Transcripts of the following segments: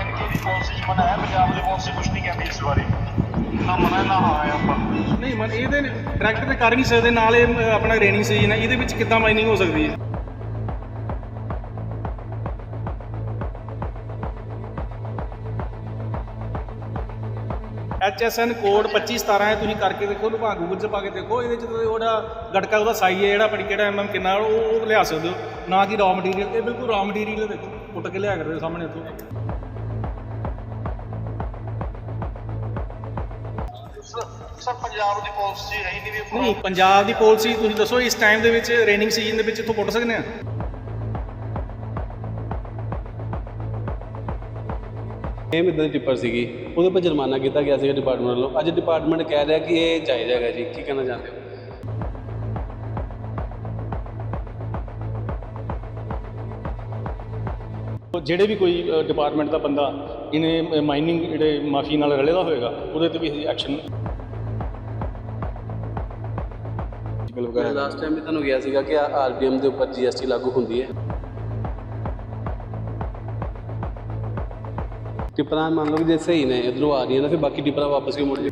J and K ਦੀ policy ਚ ਮਨਾ ਹੈ ਪੰਜਾਬ ਦੀ ਪਾਲਿਸੀ ਕੁਝ ਨਹੀਂ ਕਹਿੰਦੀ ਇਸ ਬਾਰੇ ਨਾ ਮਨਾ ਨਾ ਹਾਂ ਆਪਾਂ ਨਹੀਂ ਮਨ ਇਹਦੇ ਟਰੈਕਟਰ ਤੇ ਕਰ ਨਹੀਂ ਸਕਦੇ, ਨਾਲ ਇਹ ਆਪਣਾ ਰੇਨਿੰਗ ਸੀਜ਼ਨ ਹੈ ਇਹਦੇ ਵਿੱਚ ਕਿੱਦਾਂ ਮਾਈਨਿੰਗ ਹੋ ਸਕਦੀ ਹੈ? HSN ਕੋਡ 2517 ਹੈ, ਤੁਸੀਂ ਕਰਕੇ ਦੇਖੋ ਉਹਨੂੰ ਭਾਵੇਂ ਗੂਗਲ 'ਚ ਪਾ ਕੇ ਦੇਖੋ, ਇਹਦੇ 'ਚ ਤਾਂ ਉਹਦਾ ਗਟਕਾ ਉਹਦਾ ਸਾਈ ਹੈ ਜਿਹੜਾ ਆਪਣੀ ਕਿਹੜਾ ਐਮਐਮ ਕਿੰਨਾ, ਉਹ ਉਹ ਲਿਆ ਸਕਦੇ ਹੋ। ਨਾ ਕਿ ਰਾਅ ਮਟੀਰੀਅਲ ਇਹ ਬਿਲਕੁਲ ਰਾਅ ਮਟੀਰੀਅਲ ਦੇਖੋ, ਪੁੱਟ ਕੇ ਲਿਆ ਕਰਦੇ ਸਾਹਮਣੇ ਇੱਥੋਂ। ਸਰ ਪੰਜਾਬ ਦੀ ਪਾਲਿਸੀ ਨਹੀਂ ਵੀ ਨਹੀਂ ਪੰਜਾਬ ਦੀ ਪਾਲਿਸੀ ਤੁਸੀਂ ਦੱਸੋ ਇਸ ਟਾਈਮ ਦੇ ਵਿੱਚ ਰੇਨਿੰਗ ਸੀਜ਼ਨ ਦੇ ਵਿੱਚ ਇੱਥੋਂ ਪੁੱਟ ਸਕਦੇ ਆ ਸੇਮ ਇਦਾਂ ਦੀ ਟਿੱਪਰ ਸੀਗੀ। ਉਹਦੇ ਉੱਪਰ ਜੁਰਮਾਨਾ ਕੀਤਾ ਗਿਆ ਸੀਗਾ ਡਿਪਾਰਟਮੈਂਟ ਵੱਲੋਂ। ਅੱਜ ਡਿਪਾਰਟਮੈਂਟ ਕਹਿ ਰਿਹਾ ਕਿ ਇਹ ਜਾਇਜ਼ ਹੈਗਾ ਜੀ। ਕੀ ਕਹਿਣਾ ਚਾਹੁੰਦੇ ਹੋ? ਉਹ ਜਿਹੜੇ ਵੀ ਕੋਈ ਡਿਪਾਰਟਮੈਂਟ ਦਾ ਬੰਦਾ ਇਹਨੇ ਮਾਈਨਿੰਗ ਜਿਹੜੇ ਮਾਫੀ ਨਾਲ ਰਲੇਦਾ ਹੋਏਗਾ ਉਹਦੇ ਤੇ ਵੀ ਅਸੀਂ ਐਕਸ਼ਨ ਲਾਸਟ ਟਾਈਮ ਵੀ ਤੁਹਾਨੂੰ ਗਿਆ ਸੀਗਾ ਕਿ ਆਰਬੀਐਮ ਦੇ ਉੱਪਰ ਜੀਐਸਟੀ ਲਾਗੂ ਹੁੰਦੀ ਹੈ। ਟਿੱਪਰਾਂ ਮੰਨ ਲਓ ਕਿ ਜੇ ਸਹੀ ਨੇ ਇਧਰੋਂ ਆ ਰਹੀਆਂ ਨੇ ਫਿਰ ਬਾਕੀ ਟਿੱਪਰਾਂ ਵਾਪਸ ਕਿਉਂ ਮੁੜ ਜਾਏ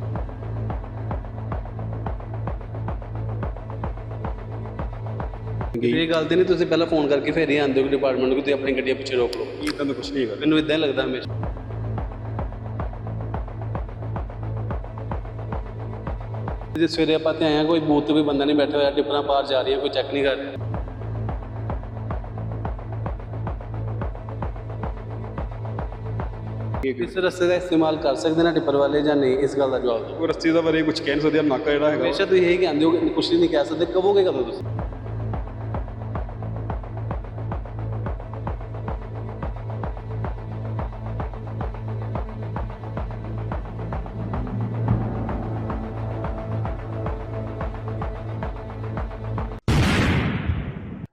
ਇਹ ਗੱਲ ਤੇ ਨਹੀਂ ਤੁਸੀਂ ਪਹਿਲਾਂ ਫੋਨ ਕਰਕੇ ਫਿਰ ਹੀ ਆਉਂਦੇ ਹੋ ਕਿ ਡਿਪਾਰਟਮੈਂਟ ਨੂੰ ਕਿ ਤੁਸੀਂ ਆਪਣੀ ਗੱਡੀਆਂ ਪਿੱਛੇ ਰੋਕ ਲਓ। ਇਦਾਂ ਦਾ ਕੁਝ ਨਹੀਂ ਹੈਗਾ ਮੈਨੂੰ ਇਦਾਂ ਲੱਗਦਾ ਹਮੇਸ਼ਾ। ਜੇ ਸਵੇਰੇ ਆਪਾਂ ਤੇ ਆਏ ਹਾਂ ਕੋਈ ਬੂਥ ਤੇ ਕੋਈ ਬੰਦਾ ਨਹੀਂ ਬੈਠਾ ਹੋਇਆ ਟਿੱਪਰਾਂ ਬਾਹਰ ਜਾ ਰਹੀਆਂ ਕੋਈ ਚੈੱਕ ਨਹੀਂ ਕਰ ਰਿਹਾ ਇਸ ਰਸਤੇ ਦਾ ਇਸਤੇਮਾਲ ਕਰ ਸਕਦੇ ਨੇ ਟਿੱਪਰ ਵਾਲੇ ਜਾਂ ਨਹੀਂ? ਇਸ ਗੱਲ ਦਾ ਜਵਾਬ ਦਿਓ। ਰਸਤੇ ਦਾ ਬਾਰੇ ਕੁਝ ਕਹਿ ਨਹੀਂ ਸਕਦੇ ਨਾਕਾ ਜਿਹੜਾ ਹੈਗਾ। ਹਮੇਸ਼ਾ ਤੁਸੀਂ ਇਹ ਕਹਿੰਦੇ ਹੋ ਕਿ ਕੁਛ ਨਹੀਂ ਕਹਿ ਸਕਦੇ ਕਹੋਗੇ ਕਦੋਂ ਤੁਸੀਂ?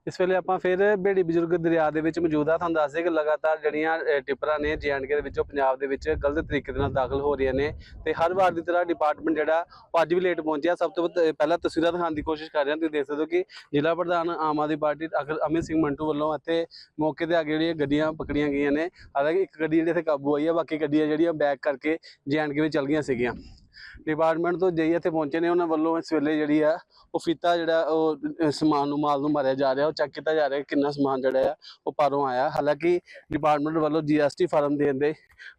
ਇਸ ਵੇਲੇ ਆਪਾਂ ਫਿਰ ਬੇੜੀ ਬਜ਼ੁਰਗ ਦਰਿਆ ਦੇ ਵਿੱਚ ਮੌਜੂਦ ਆ ਤੁਹਾਨੂੰ ਦੱਸਦੇ ਕਿ ਲਗਾਤਾਰ ਜਿਹੜੀਆਂ ਟਿੱਪਰਾਂ ਨੇ ਜੀਐਨਕੇ ਦੇ ਵਿੱਚੋਂ ਪੰਜਾਬ ਦੇ ਵਿੱਚ ਗਲਤ ਤਰੀਕੇ ਦੇ ਨਾਲ ਦਾਖਲ ਹੋ ਰਹੀਆਂ ਨੇ ਤੇ ਹਰ ਵਾਰ ਦੀ ਤਰ੍ਹਾਂ ਡਿਪਾਰਟਮੈਂਟ ਜਿਹੜਾ ਉਹ ਅੱਜ ਵੀ ਲੇਟ ਪਹੁੰਚਿਆ। ਸਭ ਤੋਂ ਵੱਧ- ਪਹਿਲਾਂ ਤਸਵੀਰਾਂ ਦਿਖਾਉਣ ਦੀ ਕੋਸ਼ਿਸ਼ ਕਰ ਰਹੇ। ਹਾਂ ਤੁਸੀਂ ਦੇਖ ਸਕਦੇ ਹੋ ਕਿ ਜ਼ਿਲ੍ਹਾ ਪ੍ਰਧਾਨ ਆਮ ਆਦਮੀ ਪਾਰਟੀ ਅਖਿਲ ਅਮਿਤ ਸਿੰਘ ਮੰਟੂ ਵੱਲੋਂ ਇੱਥੇ ਮੌਕੇ ਤੇ ਆ ਕੇ ਜਿਹੜੀਆਂ ਗੱਡੀਆਂ ਪਕੜੀਆਂ ਗਈਆਂ ਨੇ। ਹਾਲਾਂਕਿ ਇੱਕ ਗੱਡੀ ਜਿਹੜੀ ਇੱਥੇ ਕਾਬੂ ਆਈ ਹੈ ਬਾਕੀ ਗੱਡੀਆਂ ਜਿਹੜੀਆਂ ਬੈਕ ਕਰਕੇ ਜੀਐਨਕੇ ਵਿੱਚ ਚਲ ਗਈਆਂ ਸੀਗੀਆਂ। ਡਿਪਾਰਟਮੈਂਟ ਤੋਂ ਜਈ ਇੱਥੇ ਪਹੁੰਚੇ ਨੇ ਉਹਨਾਂ ਵੱਲੋਂ ਇਸ ਵੇਲੇ ਜਿਹੜੀ ਆ ਉਹ ਫੀਤਾ ਜਿਹੜਾ ਉਹ ਸਮਾਨ ਨੂੰ ਮਾਲ ਨੂੰ ਮਾਰਿਆ ਜਾ ਰਿਹਾ ਉਹ ਚੈੱਕ ਕੀਤਾ ਜਾ ਰਿਹਾ ਕਿੰਨਾ ਸਮਾਨ ਜਿਹੜਾ ਆ ਉਹ ਪਾਰੋਂ ਆਇਆ। ਹਾਲਾਂਕਿ ਡਿਪਾਰਟਮੈਂਟ ਵੱਲੋਂ ਜੀਐਸਟੀ ਫਾਰਮ ਦੇਣ ਦੇ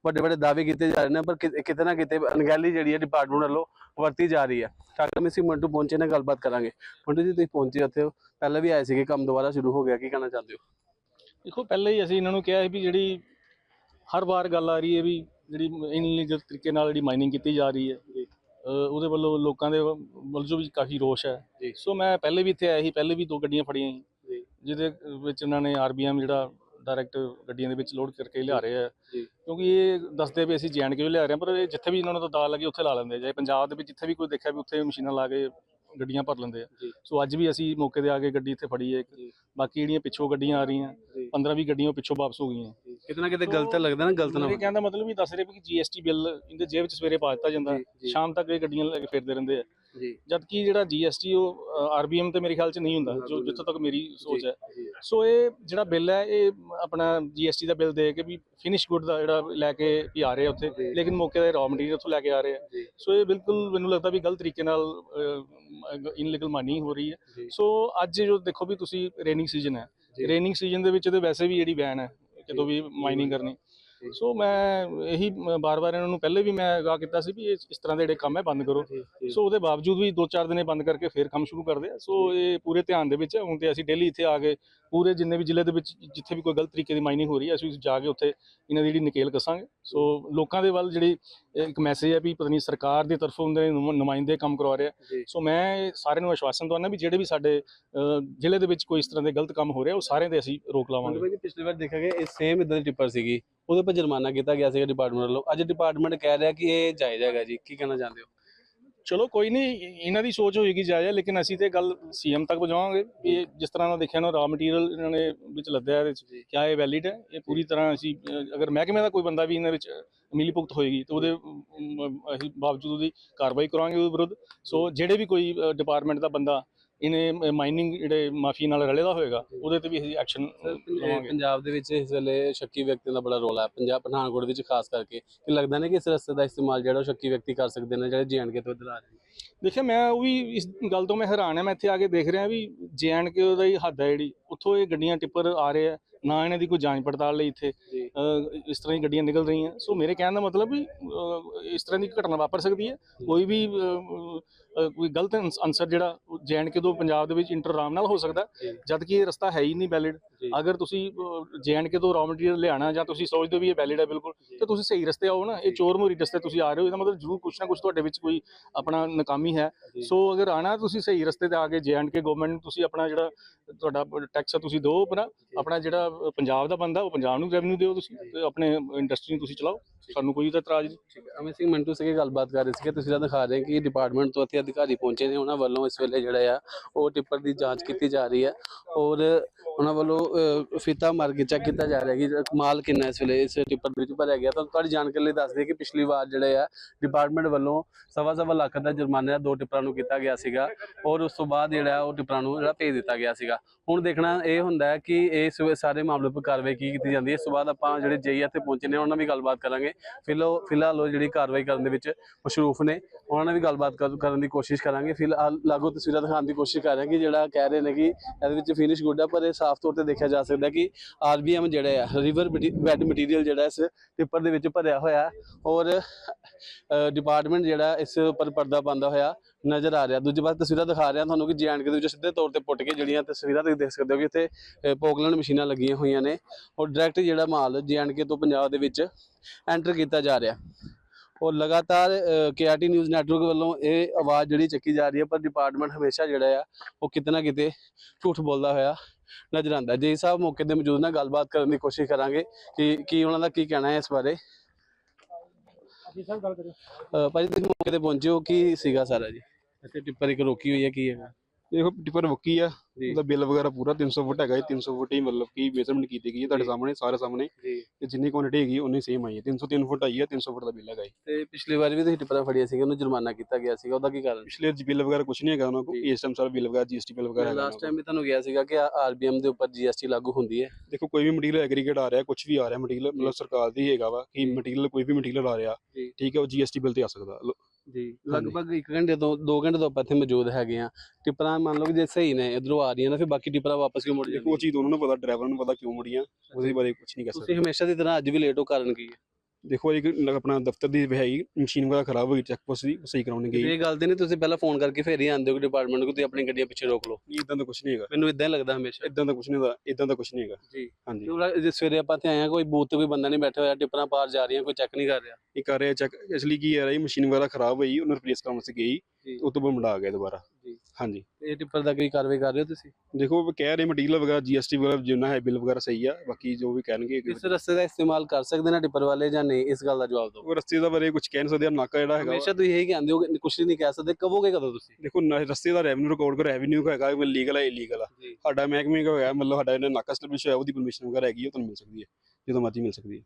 ਵੱਡੇ ਵੱਡੇ ਦਾਅਵੇ ਕੀਤੇ ਜਾ ਰਹੇ ਨੇ ਪਰ ਕਿਤੇ ਨਾ ਕਿਤੇ ਅਣਗਹਿਲੀ ਜਿਹੜੀ ਹੈ ਡਿਪਾਰਟਮੈਂਟ ਵੱਲੋਂ ਵਰਤੀ ਜਾ ਰਹੀ ਹੈ ਡਾਕਟਰ ਮਿਸੀ ਮੰਟੂ ਪਹੁੰਚੇ ਨੇ ਗੱਲਬਾਤ ਕਰਾਂਗੇ। ਮੰਟੂ ਜੀ ਤੁਸੀਂ ਪਹੁੰਚੇ ਉੱਥੇ ਹੋ, ਪਹਿਲਾਂ ਵੀ ਆਏ ਸੀਗੇ ਕੰਮ ਦੁਬਾਰਾ ਸ਼ੁਰੂ ਹੋ ਗਿਆ ਕੀ ਕਹਿਣਾ ਚਾਹੁੰਦੇ ਹੋ? ਦੇਖੋ ਪਹਿਲਾਂ ਹੀ ਅਸੀਂ ਇਹਨਾਂ ਨੂੰ ਕਿਹਾ ਸੀ ਵੀ ਜਿਹੜੀ ਹਰ ਵਾਰ ਗੱਲ ਆ ਰਹੀ ਹੈ ਵੀ ਜਿਹੜੀ ਇਨਲੀਗਲ ਤਰੀਕੇ ਨਾਲ ਜਿਹੜੀ ਮਾਈਨਿੰਗ ਕੀਤੀ ਜਾ ਰਹੀ ਹੈ ਉਹਦੇ ਵੱਲੋਂ ਲੋਕਾਂ ਦੇ ਵੱਲੋਂ ਵੀ ਕਾਫੀ ਰੋਸ਼ ਹੈ। ਸੋ ਮੈਂ ਪਹਿਲੇ ਵੀ ਇੱਥੇ ਆਇਆ ਸੀ ਪਹਿਲੇ ਵੀ ਦੋ ਗੱਡੀਆਂ ਫੜੀਆਂ ਸੀ। ਜਿਹਦੇ ਵਿੱਚ ਉਹਨਾਂ ਨੇ ਆਰਬੀਐਮ ਜਿਹੜਾ ਡਾਇਰੈਕਟ ਗੱਡੀਆਂ ਦੇ ਵਿੱਚ ਲੋਡ ਕਰਕੇ ਲਿਆ ਰਹੇ ਆ। ਕਿਉਂਕਿ ਇਹ ਦੱਸਦੇ ਵੀ ਅਸੀਂ ਜੈਨ ਕਿਉਂ ਲਿਆ ਰਹੇ ਹਾਂ ਪਰ ਇਹ ਜਿੱਥੇ ਵੀ ਇਹਨਾਂ ਨੂੰ ਤਾਂ ਦਾਲ ਲੱਗੀ ਉੱਥੇ ਲਾ ਲੈਂਦੇ ਆ ਜੇ ਪੰਜਾਬ ਦੇ ਵਿੱਚ ਜਿੱਥੇ ਵੀ ਕੋਈ ਦੇਖਿਆ ਵੀ ਉੱਥੇ ਮਸ਼ੀਨਾਂ ਲਾ ਕੇ ਗੱਡੀਆਂ ਭਰ ਲੈਂਦੇ ਆ। ਸੋ ਅੱਜ ਵੀ ਅਸੀਂ ਮੌਕੇ ਤੇ ਆ ਕੇ ਗੱਡੀ ਇੱਥੇ ਫੜੀ ਹੈ ਇੱਕ। ਬਾਕੀ ਜਿਹੜੀਆਂ ਪਿੱਛੋਂ ਗੱਡੀਆਂ ਆ ਰਹੀਆਂ ਜੀ। 15 20 ਗੱਡੀਆਂ ਪਿੱਛੋਂ ਵਾਪਸ ਹੋ ਗਈਆਂ ਕਿਤੇ ਨਾ ਕਿਤੇ ਗਲਤ ਲੱਗਦਾ ਨਾ ਗਲਤ ਨਾ ਮੇਰੇ ਕਹਿਣ ਦਾ ਮਤਲਬ ਵੀ ਦੱਸ ਰਹੇ ਵੀ ਕਿ ਜੀਐਸਟੀ ਬਿੱਲ ਇਹਦੇ ਜੇਬ ਵਿੱਚ ਸਵੇਰੇ ਪਾ ਦਿੱਤਾ ਜਾਂਦਾ। ਸ਼ਾਮ ਤੱਕ ਇਹ ਗੱਡੀਆਂ ਲੈ ਕੇ ਫਿਰਦੇ ਰਹਿੰਦੇ ਆ ਜੀ ਜਦ ਕਿ ਜਿਹੜਾ ਜੀਐਸਟੀ ਉਹ ਆਰਬੀਐਮ ਤੇ ਮੇਰੇ ਖਿਆਲ 'ਚ ਨਹੀਂ ਹੁੰਦਾ ਜੋ ਜਿੱਥੋਂ ਤੱਕ ਮੇਰੀ ਸੋਚ ਹੈ। ਸੋ ਇਹ ਜਿਹੜਾ ਬਿੱਲ ਹੈ ਇਹ ਆਪਣਾ ਜੀਐਸਟੀ ਦਾ ਬਿੱਲ ਦੇ ਕੇ ਵੀ ਫਿਨਿਸ਼ ਗੁੱਡ ਦਾ ਜਿਹੜਾ ਲੈ ਕੇ ਵੀ ਆ ਰਹੇ ਉੱਥੇ। ਲੇਕਿਨ ਮੌਕੇ ਤੇ ਰॉ ਮਟੀਰੀਅਲ ਉੱਥੋਂ ਲੈ ਕੇ ਆ ਰਹੇ ਆ। ਸੋ ਇਹ ਬਿਲਕੁਲ ਮੈਨੂੰ ਲੱਗਦਾ ਵੀ ਗਲਤ ਤਰੀਕੇ ਨਾਲ ਇਨਲੀਗਲ ਮਾਈਨਿੰਗ ਹੋ ਰਹੀ ਹੈ। ਸੋ ਅੱਜ ਜੋ ਦੇਖੋ ਵੀ ਤੁਸੀਂ ਰੇਨਿੰਗ ਸੀਜ਼ਨ ਹੈ। ਰੇਨਿੰਗ ਸੀਜ਼ਨ ਦੇ ਵਿੱਚ ਤੇ ਵੈਸੇ ਵੀ ਜਿਹੜੀ ਬੈਨ ਹੈ ਜਦੋਂ ਵੀ ਮਾਈਨਿੰਗ ਕਰਨੀ। ਸੋ ਮੈਂ ਇਹੀ ਬਾਰ-ਬਾਰ ਇਹਨਾਂ ਨੂੰ ਪਹਿਲੇ ਵੀ ਮੈਂ ਅਗਾਹ ਕੀਤਾ ਸੀ ਵੀ ਇਹ ਇਸ ਤਰ੍ਹਾਂ ਦੇ ਜਿਹੜੇ ਕੰਮ ਹੈ ਬੰਦ ਕਰੋ। ਸੋ ਉਹਦੇ ਬਾਵਜੂਦ ਵੀ 2-4 ਦਿਨੇ ਬੰਦ ਕਰਕੇ ਫੇਰ ਕੰਮ ਸ਼ੁਰੂ ਕਰਦੇ ਆ। ਸੋ ਇਹ ਪੂਰੇ ਧਿਆਨ ਦੇ ਵਿੱਚ ਹੈ। ਹੁਣ ਤੇ ਅਸੀਂ ਡੇਲੀ ਇੱਥੇ ਆ ਕੇ ਪੂਰੇ ਜਿੰਨੇ ਵੀ ਜ਼ਿਲ੍ਹੇ ਦੇ ਵਿੱਚ ਜਿੱਥੇ ਵੀ ਕੋਈ ਗਲਤ ਤਰੀਕੇ ਦੀ ਮਾਈਨਿੰਗ ਹੋ ਰਹੀ ਹੈ ਅਸੀਂ ਜਾ ਕੇ ਉੱਥੇ ਇਹਨਾਂ ਦੀ ਜਿਹੜੀ ਨਕੇਲ ਕੱਸਾਂਗੇ। ਸੋ ਲੋਕਾਂ ਦੇ ਵੱਲ ਜਿਹੜੀ ਇੱਕ ਮੈਸੇਜ ਹੈ ਵੀ ਪਤਾ ਨਹੀਂ ਸਰਕਾਰ ਦੀ ਤਰਫੋਂ ਹੁੰਦੇ ਨੁਮ- ਨੁਮਾਇੰਦੇ ਕੰਮ ਕਰਵਾ ਰਹੇ। ਸੋ ਮੈਂ ਸਾਰਿਆਂ ਨੂੰ ਆਸ਼ਵਾਸਨ ਦਵਾਨਾ ਵੀ ਜਿਹੜੇ ਵੀ ਸਾਡੇ ਜ਼ਿਲ੍ਹੇ ਦੇ ਵਿੱਚ ਕੋਈ ਇਸ ਤਰ੍ਹਾਂ ਦੇ ਗਲਤ ਕੰਮ ਹੋ ਰਿਹਾ ਉਹ ਸਾਰਿਆਂ ਤੇ ਅਸੀਂ ਰੋਕ ਲਾਵਾਂਗੇ। ਪਿਛਲੀ ਵਾਰ ਦੇਖਿਆ ਗਿਆ ਇਹ ਸੇਮ ਇਦਾਂ ਦੀ ਟਿੱਪਰ ਸੀਗੀ। ਉਹਦੇ ਉੱਪਰ ਜੁਰਮਾਨਾ ਕੀਤਾ ਗਿਆ ਸੀਗਾ ਡਿਪਾਰਟਮੈਂਟ ਵੱਲੋਂ। ਅੱਜ ਡਿਪਾਰਟਮੈਂਟ ਕਹਿ ਰਿਹਾ ਕਿ ਇਹ ਜਾਇਜ਼ ਹੈਗਾ ਜੀ। ਕੀ ਕਹਿਣਾ ਚਾਹੁੰਦੇ ਹੋ? ਚਲੋ ਕੋਈ ਨਹੀਂ ਇਹਨਾਂ ਦੀ ਸੋਚ ਹੋਏਗੀ ਜਾਇਜ਼ ਲੇਕਿਨ ਅਸੀਂ ਤੇ ਗੱਲ ਸੀਐਮ ਤੱਕ ਪਹੁੰਚਾਵਾਂਗੇ ਇਹ ਜਿਸ ਤਰ੍ਹਾਂ ਦਾ ਦੇਖਿਆ ਨਾ ਰਾ ਮਟੀਰੀਅਲ ਇਹਨਾਂ ਨੇ ਵਿੱਚ ਲੱਦਿਆ ਇਹਦੇ ਵਿੱਚ ਕਿਆ ਇਹ ਵੈਲਿਡ ਹੈ? ਇਹ ਪੂਰੀ ਤਰ੍ਹਾਂ ਅਸੀਂ ਅਗਰ ਮਹਿਕਮੇ ਦਾ ਕੋਈ ਬੰਦਾ ਵੀ ਇਹਨਾਂ ਵਿੱਚ ਮਿਲੀ ਭੁਗਤ ਹੋਏਗੀ ਤੇ ਉਹਦੇ ਅਸੀਂ ਬਾਵਜੂਦ ਉਹਦੀ ਕਾਰਵਾਈ ਕਰਾਂਗੇ ਉਹਦੇ ਵਿਰੁੱਧ। ਸੋ ਜਿਹੜੇ ਵੀ ਕੋਈ ਡਿਪਾਰਟਮੈਂਟ ਦਾ ਬੰਦਾ ਇਹਨੇ ਮਾਈਨਿੰਗ ਜਿਹੜੇ ਮਾਫੀ ਨਾਲ ਰਲੇ ਦਾ ਹੋਏਗਾ ਉਹਦੇ ਤੇ ਵੀ ਅਸੀਂ ਐਕਸ਼ਨ ਲਵਾਂਗੇ। ਪੰਜਾਬ ਦੇ ਵਿੱਚ ਇਸ ਵੇਲੇ ਸ਼ੱਕੀ ਵਿਅਕਤੀਆਂ ਦਾ ਬੜਾ ਰੋਲ ਹੈ। ਪੰਜਾਬ ਪਠਾਨਕੋਟ ਵਿੱਚ ਖਾਸ ਕਰਕੇ ਕਿ ਲੱਗਦਾ ਨੇ ਕਿ ਇਸ ਰਸਤੇ ਦਾ ਇਸਤੇਮਾਲ ਜਿਹੜਾ ਸ਼ੱਕੀ ਵਿਅਕਤੀ ਕਰ ਸਕਦੇ ਨੇ ਜਿਹੜੇ ਜੀਐਨਕੇ ਤੋਂ ਇੱਧਰ ਆ ਰਹੇ ਨੇ? ਦੇਖਿਆ ਮੈਂ ਉਹ ਵੀ ਇਸ ਗੱਲ ਤੋਂ ਮੈਂ ਹੈਰਾਨ ਹਾਂ। ਮੈਂ ਇੱਥੇ ਆ ਕੇ ਦੇਖ ਰਿਹਾ ਵੀ ਕੇ ਉਹਦਾ ਹੀ ਹੱਦ ਹੈ ਜਿਹੜੀ। ਉੱਥੋਂ ਇਹ ਗੱਡੀਆਂ ਟਿੱਪਰ ਆ ਰਹੇ ਆ ਨਾ ਇਹਨਾਂ ਦੀ ਕੋਈ ਜਾਂਚ ਪੜਤਾਲ ਲਈ ਇੱਥੇ। ਇਸ ਤਰ੍ਹਾਂ ਦੀ ਗੱਡੀਆਂ ਨਿਕਲ ਰਹੀਆਂ। ਸੋ ਮੇਰੇ ਕਹਿਣ ਦਾ ਮਤਲਬ ਵੀ ਇਸ ਤਰ੍ਹਾਂ ਦੀ ਘਟਨਾ ਵਾਪਰ ਸਕਦੀ ਹੈ। ਕੋਈ ਵੀ ਕੋਈ ਗਲਤ ਅਨਸ- ਅਨਸਰ ਜਿਹੜਾ ਕੇ ਤੋਂ ਪੰਜਾਬ ਦੇ ਵਿੱਚ ਇੰਟਰ ਆਰਾਮ ਨਾਲ ਹੋ ਸਕਦਾ। ਜਦ ਕਿ ਇਹ ਰਸਤਾ ਹੈ ਹੀ ਨਹੀਂ ਵੈਲਿਡ। ਅਗਰ ਤੁਸੀਂ ਕੇ ਤੋਂ ਰਾ ਮਟੀਰੀਅਲ ਲਿਆਣਾ ਜਾਂ ਤੁਸੀਂ ਸੋਚਦੇ ਹੋ ਵੀ ਇਹ ਵੈਲਿਡ ਹੈ ਬਿਲਕੁਲ ਤੇ ਤੁਸੀਂ ਸਹੀ ਰਸਤੇ ਆਓ ਨਾ। ਇਹ ਚੋਰ ਮੋਰੀ ਰਸਤੇ ਤੁਸੀਂ ਆ ਰਹੇ ਹੋ ਇਹਦਾ ਮਤਲਬ ਜ਼ਰੂਰ ਕੁਛ ਨਾ ਕੁਛ ਤੁਹਾਡੇ ਵਿੱਚ ਕੋਈ ਆਪਣਾ ਨਾਕਾਮੀ ਹੈ। ਸੋ ਅਗਰ ਆਣਾ ਤੁਸੀਂ ਸਹੀ ਰਸਤੇ ਤੇ ਆ ਕੇ ਕੇ ਗਵਰਨਮੈਂਟ ਨੂੰ ਤੁਸੀਂ ਆਪਣਾ ਜਿਹੜਾ ਤੁਹਾਡਾ ਟੈਕਸ ਆ ਤੁਸੀਂ ਦਿਓ ਆਪਣਾ ਆਪਣਾ ਜਿਹੜਾ ਪੰਜਾਬ ਦਾ ਬੰਦਾ ਉਹ ਪੰਜਾਬ ਨੂੰ ਰੈਵਨਿਊ ਦਿਓ ਤੁਸੀਂ ਤੇ ਆਪਣੇ ਇੰਡਸਟਰੀ ਨੂੰ ਤੁਸੀਂ ਚਲਾਓ। ਸਾਨੂੰ ਕੋਈ ਤਾਂ ਇਤਰਾਜ਼ ਨਹੀਂ। ਠੀਕ ਹੈ। ਅਮਿਤ ਸਿੰਘ ਮੰਟੂ ਸੀਗੇ ਗੱਲਬਾਤ ਕਰ ਰਹੇ ਸੀਗੇ। ਤੁਸੀਂ ਤਾਂ ਦਿਖਾ ਰਹੇ ਕਿ ਡਿਪਾਰਟਮੈਂਟ ਤੋਂ ਇੱਥੇ ਅਧਿਕਾਰੀ ਪਹੁੰਚੇ ਨੇ ਉਹਨਾਂ ਵੱਲੋਂ ਇਸ ਵੇਲੇ ਜਿਹੜਾ ਆ, ਉਹ ਟਿੱਪਰ ਦੀ ਜਾਂਚ ਕੀਤੀ ਜਾ ਰਹੀ ਹੈ ਔਰ ਉਹਨਾਂ ਵੱਲੋਂ ਫੀਤਾ ਮਾਰ ਕੇ ਚੈੱਕ ਕੀਤਾ ਜਾ ਰਿਹਾ ਕਿ ਮਾਲ ਕਿੰਨਾ ਇਸ ਵੇਲੇ ਇਸ ਟਿੱਪਰ ਵਿੱਚ ਭਰਿਆ ਗਿਆ। ਤਾਂ ਤੁਹਾਡੀ ਜਾਣਕਾਰੀ ਲਈ ਦੱਸ ਦਈਏ ਕਿ ਪਿਛਲੀ ਵਾਰ ਜਿਹੜੇ ਆ, ਡਿਪਾਰਟਮੈਂਟ ਵੱਲੋਂ ਸਵਾ ਸਵਾ ਲੱਖ ਦਾ ਜੁਰਮਾਨਾ ਦੋ ਟਿੱਪਰਾਂ ਨੂੰ ਕੀਤਾ ਗਿਆ ਸੀਗਾ ਔਰ ਉਸ ਤੋਂ ਬਾਅਦ ਜਿਹੜਾ ਉਹ ਟਿੱਪਰਾਂ ਨੂੰ ਜਿਹੜਾ ਭੇਜ ਦਿੱਤਾ ਗਿਆ ਸੀਗਾ। ਹੁਣ ਦੇਖਣਾ ਇਹ ਹੁੰਦਾ ਹੈ ਕਿ ਇਸ ਸਾਰੇ ਮਾਮਲੇ 'ਤੇ ਕਾਰਵਾਈ ਕੀ ਕੀਤੀ ਜਾਂਦੀ ਹੈ। ਇਸ ਤੋਂ ਬਾਅਦ ਆਪਾਂ ਜਿਹੜੇ ਜਈ ਇੱਥੇ ਪਹੁੰਚੇ ਨੇ, ਉਹਨਾਂ ਨਾਲ ਵੀ ਗੱਲਬਾਤ ਕਰਾਂਗੇ। ਫਿਲਹਾਲ ਫਿਲਹਾਲ ਉਹ ਜਿਹੜੀ ਕਾਰਵਾਈ ਕਰਨ ਦੇ ਵਿੱਚ ਮਸ਼ਰੂਫ ਨੇ। ਉਹਨਾਂ ਨਾਲ ਵੀ ਗੱਲਬਾਤ ਕਰ- ਕਰਨ ਦੀ ਕੋਸ਼ਿਸ਼ ਕਰਾਂਗੇ। ਫਿਲਹਾਲ ਲਾਗੂ ਤਸਵੀਰਾਂ ਦਿਖਾਉਣ ਦੀ ਕੋਸ਼ਿਸ਼ ਕਰ ਰਹੇ ਕਿ ਜਿਹੜਾ ਕਹਿ ਰਹੇ ਨੇ ਕਿ ਇਹਦੇ ਵਿੱਚ ਫਿਨਿਸ਼ ਗੁੱਡ ਆ ਪਰ ਇਹ ਸਾਫ਼ ਤੌਰ ਤੇ ਦੇਖਿਆ ਜਾ ਸਕਦਾ ਕਿ ਆਰਬੀਐਮ ਜਿਹੜਾ ਆ ਰਿਵਰ ਵੈਡ ਮਟੀਰੀਅਲ ਜਿਹੜਾ ਇਸ ਪੇਪਰ ਦੇ ਵਿੱਚ ਭਰਿਆ ਹੋਇਆ। ਔਰ ਡਿਪਾਰਟਮੈਂਟ ਜਿਹੜਾ ਇਸ ਉੱਪਰ ਪਰਦਾ ਪਾਉਂਦਾ ਹੋਇਆ ਨਜ਼ਰ ਆ ਰਿਹਾ। ਦੂਜੇ ਪਾਸੇ ਤਸਵੀਰਾਂ ਦਿਖਾ ਰਿਹਾ ਤੁਹਾਨੂੰ ਕਿ ਜੀਐਨਕੇ ਦੇ ਵਿੱਚ ਸਿੱਧੇ ਤੌਰ ਤੇ ਪੁੱਟ ਕੇ ਜਿਹੜੀਆਂ ਤਸਵੀਰਾਂ ਤੁਸੀਂ ਦੇਖ ਸਕਦੇ ਹੋ ਕਿ ਇੱਥੇ ਅ, ਪੋਗਲੈਂਡ ਮਸ਼ੀਨਾਂ ਲੱਗੀਆਂ ਹੋਈਆਂ ਨੇ। ਔਰ ਡਾਇਰੈਕਟ ਜਿਹੜਾ ਮਾਲ ਜੀਐਨਕੇ ਤੋਂ ਪੰਜਾਬ ਦੇ ਵਿੱਚ ਐਂਟਰ ਕੀਤਾ ਜਾ ਰਿਹਾ। ਔਰ ਲਗਾਤਾਰ ਕੇਆਰਟੀ ਨਿਊਜ਼ ਨੈਟਵਰਕ ਵੱਲੋਂ ਇਹ ਆਵਾਜ਼ ਜਿਹੜੀ ਚੱਕੀ ਜਾ ਰਹੀ ਹੈ ਪਰ ਡਿਪਾਰਟਮੈਂਟ ਹਮੇਸ਼ਾ ਜਿਹੜਾ ਆ ਉਹ ਕਿਤੇ ਨਾ ਕਿਤੇ ਝੂਠ ਬੋਲਦਾ ਹੋਇਆ ਨਜ਼ਰ ਆਉਂਦਾ ਜੀ ਸਾਹਿਬ ਮੌਕੇ ਤੇ ਮੌਜੂਦ ਨਾਲ ਗੱਲਬਾਤ ਕਰਨ ਦੀ ਕੋਸ਼ਿਸ਼ ਕਰਾਂਗੇ ਕਿ ਕੀ ਉਹਨਾਂ ਦਾ ਕੀ ਕਹਿਣਾ ਹੈ ਇਸ ਬਾਰੇ। ਜੀ ਸਰ ਗੱਲ ਕਰਿਓ। ਭਾਜੀ ਤੁਸੀਂ ਮੌਕੇ ਤੇ ਪਹੁੰਚੇ ਹੋ ਕੀ ਸੀਗਾ ਸਾਰਾ ਜੀ? ਇੱਥੇ ਟਿੱਪਰ ਇੱਕ ਰੋਕੀ ਹੋਈ ਹੈ ਕੀ ਹੈਗਾ? ਦੇਖੋ ਟਿੱਪਰ ਵਕੀ ਆ। ਉਹਦਾ ਬਿੱਲ ਵਗੈਰਾ ਪੂਰਾ 300 ਫੁੱਟ ਹੈਗਾ ਜੀ 300 ਫੁੱਟ ਹੀ ਮਤਲਬ ਕਿ ਮੇਜ਼ਰਮੈਂਟ ਕੀਤੀ ਗਈ ਹੈ ਤੁਹਾਡੇ। ਸਾਹਮਣੇ ਸਾਰੇ ਸਾਹਮਣੇ। ਤੇ ਜਿੰਨੀ ਕੁਆਂਟੀਟੀ ਹੈਗੀ ਉਨੀ ਸੇਮ ਆਈ ਹੈ। 303 ਫੁੱਟ ਆਈ ਹੈ 300 ਫੁੱਟ ਦਾ ਬਿੱਲ ਹੈਗਾ ਜੀ। ਤੇ ਪਿਛਲੀ ਵਾਰ ਵੀ ਤੁਸੀਂ ਟਿੱਪਰਾਂ ਫੜੀਆਂ ਸੀਗੀਆਂ ਉਹਨੂੰ ਜੁਰਮਾਨਾ ਕੀਤਾ ਗਿਆ ਸੀਗਾ ਉਹਦਾ ਕੀ ਕਾਰਨ? ਪਿਛਲੇ ਜੀ ਬਿੱਲ ਵਗੈਰਾ ਕੁਝ ਨਹੀਂ ਹੈਗਾ ਉਹਨਾਂ ਕੋਲ। ਇਸ ਟਾਈਮ ਸਾਰਾ ਬਿੱਲ ਵਗੈਰਾ ਜੀਐਸਟੀ ਬਿੱਲ ਵਗੈਰਾ ਲਾਸਟ ਟਾਈਮ ਵੀ ਤੁਹਾਨੂੰ ਗਿਆ ਸੀਗਾ ਕਿ ਆਰਬੀਐਮ ਦੇ ਉੱਪਰ ਜੀਐਸਟੀ ਲਾਗੂ ਹੁੰਦੀ ਹੈ। ਦੇਖੋ ਕੋਈ ਵੀ ਮਟੀਰੀਅਲ ਐਗਰੀਗੇਟ ਆ ਰਿਹਾ ਕੁਝ ਵੀ ਆ ਰਿਹਾ ਮਟੀਰੀਅਲ ਮਤਲਬ ਸਰਕਾਰ ਦੀ ਹੈਗਾ ਵਾ ਕਿ। ਮਟੀਰੀਅਲ ਕੋਈ ਵੀ ਮਟੀਰੀਅਲ ਆ ਰਿਹਾ। ਠੀਕ ਹੈ ਉਹ ਜੀਐਸਟੀ ਬਿੱਲ ਤੇ ਆ ਸਕਦਾ। ਜੀ ਲਗਭਗ 1 ਘੰਟੇ ਤੋਂ 2 ਘੰਟੇ ਤੋਂ ਆਪਾਂ ਇੱਥੇ ਮੌਜੂਦ ਹੈਗੇ ਆ ਟਿੱਪਰਾਂ ਮੰਨ ਲਓ ਕਿ ਜੇ ਸਹੀ ਨੇ ਇਧਰੋਂ ਆ ਰਹੀਆਂ ਨੇ ਫਿਰ ਬਾਕੀ ਟਿੱਪਰਾਂ ਵਾਪਸ ਕਿਉਂ ਮੁੜ ਦੇਖੋ ਉਹ ਜਾਂਦੀਆਂ ਚੀਜ਼ ਉਹਨਾਂ ਨੂੰ ਪਤਾ ਡਰਾਈਵਰ ਨੂੰ ਪਤਾ ਕਿਉਂ ਮੁੜੀਆਂ ਉਹਦੇ ਬਾਰੇ ਕੁਝ ਨਹੀਂ ਕਹਿ ਸਕਦੇ। ਤੁਸੀਂ ਹਮੇਸ਼ਾ ਦੀ ਤਰ੍ਹਾਂ ਅੱਜ ਵੀ ਲੇਟ ਹੋ ਕਾਰਨ ਕੀ ਹੈ? ਦੇਖੋ ਇੱਕ ਆਪਣਾ ਦਫ਼ਤਰ ਦੀ ਹੈਗੀ ਮਸ਼ੀਨ ਵਗੈਰਾ ਖਰਾਬ ਹੋਈ ਚੈੱਕ ਪੋਸਟ ਦੀ ਉਹ ਸਹੀ ਕਰਾਉਣ ਗਈ। ਇਹ ਗੱਲ ਤੇ ਨਹੀਂ ਤੁਸੀਂ ਪਹਿਲਾਂ ਫੋਨ ਕਰਕੇ ਫੇਰ ਹੀ ਆਂਦੇ ਹੋ ਡਿਪਾਰਟਮੈਂਟ ਨੂੰ ਤੁਸੀਂ ਆਪਣੀ ਗੱਡੀਆਂ ਪਿੱਛੇ ਰੋਕ ਲਓ। ਇਦਾਂ ਦਾ ਕੁਝ ਨਹੀਂ ਹੈਗਾ। ਮੈਨੂੰ ਇਦਾਂ ਹੀ ਲੱਗਦਾ ਹਮੇਸ਼ਾ। ਇਦਾਂ ਦਾ ਕੁਝ ਨਹੀਂ ਹੈਗਾ ਇਦਾਂ ਦਾ ਕੁਝ ਨਹੀਂ ਹੈਗਾ। ਜੀ। ਹਾਂਜੀ। ਕਿਉਂਕਿ ਜੇ ਸਵੇਰੇ ਆਪਾਂ ਇੱਥੇ ਆਏ ਆ ਕੋਈ ਬੂਥ ਤੇ ਕੋਈ ਬੰਦਾ ਨਹੀਂ ਬੈਠਾ ਹੋਇਆ ਟਿੱਪਰਾਂ ਪਾਰ ਜਾ ਰਹੀਆਂ ਕੋਈ ਚੈੱਕ ਨਹੀਂ ਕਰ ਰਿਹਾ। ਇਹ ਕਰ ਰਿਹਾ ਚੈੱਕ ਇਸ ਲਈ ਕੀ ਹੈ ਰਹੀ ਮਸ਼ੀਨ ਵਗੈਰਾ ਖਰਾਬ ਹੋਈ ਉਹਨੂੰ ਰਿਪਲੇਸ ਕਰਨ ਵਾਸਤੇ ਗਈ। ਉਹ ਤੋਂ ਬਾਅਦ ਮੁੰਡਾ ਆ ਗਿਆ ਦੁਬਾਰਾ। ਹਾਂਜੀ। ਇਹ ਟਿੱਪਰ ਦਾ ਕੋਈ ਕਾਰਵਾਈ ਕਰ ਰਹੇ ਹੋ ਤੁਸੀਂ? ਦੇਖੋ ਉਹ ਕਹਿ ਰਹੇ ਮਟੀਰੀਅਲ ਵਗੈਰਾ ਜੀਐਸਟੀ ਵਗੈਰਾ ਜਿੰਨਾ ਹੈ ਬਿੱਲ ਵਗੈਰਾ ਸਹੀ ਆ ਬਾਕੀ ਜੋ ਵੀ ਕਹਿਣਗੇ ਕਿ ਇਸ ਰਸਤੇ ਦਾ ਇਸਤੇਮਾਲ ਕਰ ਸਕਦੇ ਨੇ ਟਿੱਪਰ ਵਾਲੇ ਜਾਂ ਨਹੀਂ? ਇਸ ਗੱਲ ਦਾ ਜਵਾਬ ਦਿਓ। ਉਹ ਰਸਤੇ ਦਾ ਬਾਰੇ ਕੁਝ ਕਹਿ ਨਹੀਂ ਸਕਦੇ ਨਾਕਾ ਜਿਹੜਾ ਹੈਗਾ ਹਮੇਸ਼ਾ ਤੁਸੀਂ ਇਹੀ ਕਹਿੰਦੇ ਹੋ ਕਿ ਕੁਛ ਨਹੀਂ ਕਹਿ ਸਕਦੇ ਕਹੋਗੇ ਕਦੋਂ ਤੁਸੀਂ? ਦੇਖੋ ਰਸਤੇ ਦਾ ਰੈਵਨਿਊ ਰਿਕਾਰਡ ਕਰ ਰੈਵਨਿਊ ਹੈਗਾ ਕਿ ਲੀਗਲ ਹੈ ਇਲੀਗਲ ਆ। ਸਾਡਾ ਮਹਿਕਮੇ ਦਾ ਹੋਇਆ ਮਤਲਬ ਸਾਡਾ ਇਹਨਾਂ ਨਾਕਾ ਸਟੈਬਲਿਸ਼ ਹੋਇਆ ਉਹਦੀ ਪਰਮਿਸ਼ਨ ਵਗੈਰਾ ਹੈਗੀ ਉਹ ਤੁਹਾਨੂੰ ਮਿਲ ਸਕਦੀ ਹੈ ਜਦੋਂ ਮਰਜ਼ੀ ਮਿਲ ਸਕਦੀ ਹੈ।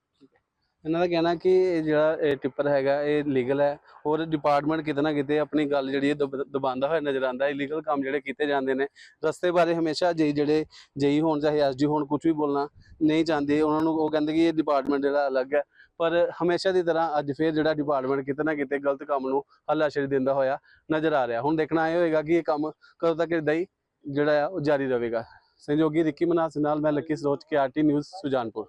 ਇਹਨਾਂ ਦਾ ਕਹਿਣਾ ਕਿ ਇਹ ਜਿਹੜਾ ਇਹ ਟਿੱਪਰ ਹੈਗਾ, ਇਹ ਲੀਗਲ ਹੈ। ਔਰ ਡਿਪਾਰਟਮੈਂਟ ਕਿਤੇ ਨਾ ਕਿਤੇ ਆਪਣੀ ਗੱਲ ਜਿਹੜੀ ਹੈ ਦਬ- ਦਬਾਉਂਦਾ ਹੋਇਆ ਨਜ਼ਰ ਆਉਂਦਾ। ਹੈ ਇਲੀਗਲ ਕੰਮ ਜਿਹੜੇ ਕੀਤੇ ਜਾਂਦੇ ਨੇ। ਰਸਤੇ ਬਾਰੇ ਹਮੇਸ਼ਾ ਜਈ ਜਿਹੜੇ ਜਈ ਹੋਣ, ਚਾਹੇ ਐਸਡੀ ਹੋਣ ਕੁਝ ਵੀ ਬੋਲਣਾ ਨਹੀਂ ਚਾਹੁੰਦੇ, ਉਹਨਾਂ ਨੂੰ ਉਹ ਕਹਿੰਦੇ ਕਿ ਇਹ ਡਿਪਾਰਟਮੈਂਟ ਜਿਹੜਾ ਅਲੱਗ ਹੈ। ਪਰ ਹਮੇਸ਼ਾ ਦੀ ਤਰ੍ਹਾਂ ਅੱਜ ਫੇਰ ਜਿਹੜਾ ਡਿਪਾਰਟਮੈਂਟ ਕਿਤੇ ਨਾ ਕਿਤੇ ਗਲਤ ਕੰਮ ਨੂੰ ਹੱਲਾਸ਼ੇਰੀ ਦਿੰਦਾ ਹੋਇਆ ਨਜ਼ਰ ਆ ਰਿਹਾ। ਹੁਣ ਦੇਖਣਾ ਇਹ ਹੋਏਗਾ ਕਿ ਇਹ ਕੰਮ ਕਦੋਂ ਤੱਕ ਇਦਾਂ ਹੀ ਜਿਹੜਾ ਆ, ਉਹ ਜਾਰੀ ਰਹੇਗਾ। ਸੰਯੋਗੀ ਰਿੱਕੀ ਮਨਾਸ ਨਾਲ ਮੈਂ Lucky Saroj K RT news, Sujanpur.